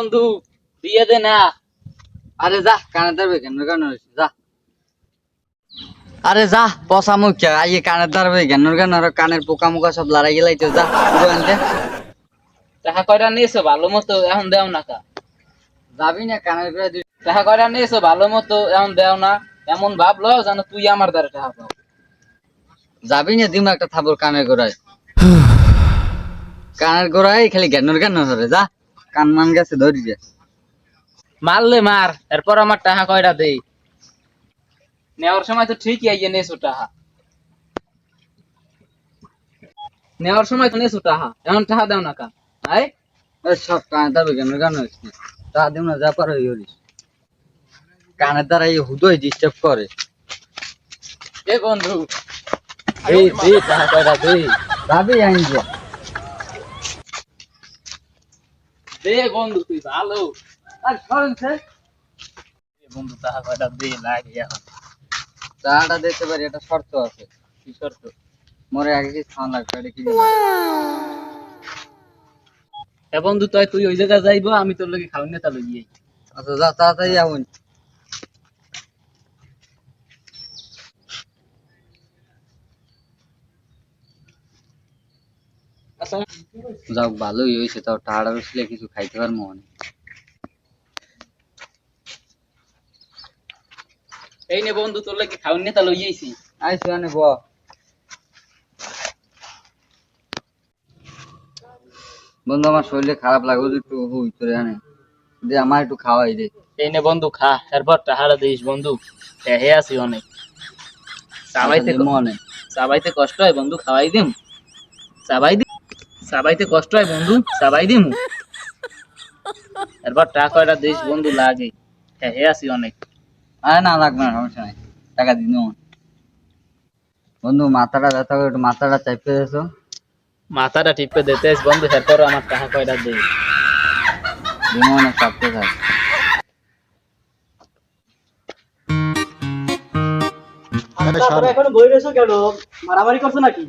বন্ধু দিয়ে দে না। আরে যা কানে ধরবে কেন? কেন যা। আরে যা পচা মুখ আইয়ে কানে ধরবে কেন? কেন আর কানের পোকা মুখা সব লড়াই গেলাই তো যা টাকা কয়টা নিয়েছো ভালো মতো এখন দেও না কা যাবি না কানের করে টাকা কয়টা নিয়েছো ভালো মতো এখন দেও না। এমন ভাব ভাবলো যেন তুই আমার দ্বারা টাকা পাও। যাবি না দিম একটা থাবর কানের গোড়ায়। কানের গোড়ায় খালি জ্ঞানের জ্ঞান ধরে যা। কান মান গেছে ধরি যে মারলে মার এরপর আমার টাকা কয়টা দেই? নেওয়ার সময় তো ঠিকই আইয়ে নেছো টাকা নেওয়ার সময় তো নেছো টাকা এখন টাকা দাও না কা আই সব কানের ধরবে কেন? কেন তা দিম না যা পারো ইউরিস কানের দ্বারা এই হুদয় ডিস্টার্ব করে। এ বন্ধু। এই টাকা কয়টা দে যাবি আইন যে দে বন্ধু তুই ভালো। আর বন্ধু তাহা কয়টা দে লাগে এখন। চাটা দিতে পারি এটা শর্ত আছে। কি শর্ত? মরে আগে কি খাওয়া লাগবে এটা কি এ বন্ধু তুই তুই ওই জায়গায় যাইবো আমি তোর লগে খাওয়া না তাহলে গিয়ে আচ্ছা যা তাড়াতাড়ি আউন। যাক ভালোই হয়েছে। তাও টাড়া বসলে কিছু খাইতে পারব মনে এই নে বন্ধু তোর লাগে খাওয়াই না তাহলে গিয়েছি আইসি মানে ব বন্ধু আমার শরীরে খারাপ লাগে একটু হুই তোরে আনে। দে আমার একটু খাওয়াই দে। এই নে বন্ধু খা। এরপর টাহারা দিস বন্ধু। হে আছি অনেক। চাবাইতে আচ্ছা, মনে। চাবাইতে কষ্ট হয় বন্ধু খাওয়াই দিম। চাবাই দি চাবাইতে কষ্ট হয় বন্ধু চাবাই দিম। এরপর টাকা কয়টা দিস বন্ধু লাগে। হ্যাঁ হে আছি অনেক। আরে না লাগবে না সমস্যা নাই। টাকা দিন বন্ধু মাথাটা ব্যথা করে একটু মাথাটা চাইপে দেছো মাথাটা টিপে দিতে বন্ধু এরপর আমার টাকা কয়টা দে দিমো অনেক চাপতে থাক এখনও বই রয়েছো কেন? মারামারি করছ নাকি?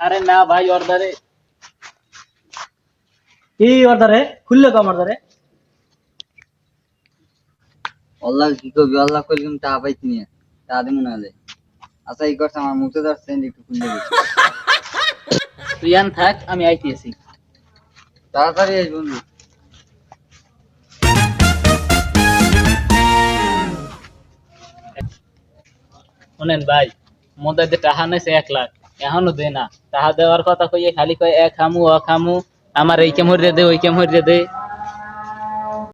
আরে না ভাই অর্ডারে কি অর্ডারে খুললে কম অর্ডারে। অল্লাহ কি করবি? পাইছি নিয়ে দিমু না। আচ্ছা এই করছে আমার মুখে ধর সেন্ড একটু খুললে গেছে তুই আন থাক আমি আইতেছি তাড়াতাড়ি আইস বন্ধু। শোনেন ভাই মোদের যে টাহা নেছে এক লাখ এখনও দে না। টাহা দেওয়ার কথা কইয়ে খালি কয় এক খামু অ খামু। আমার এই কেমর দে ওই কেমর দে।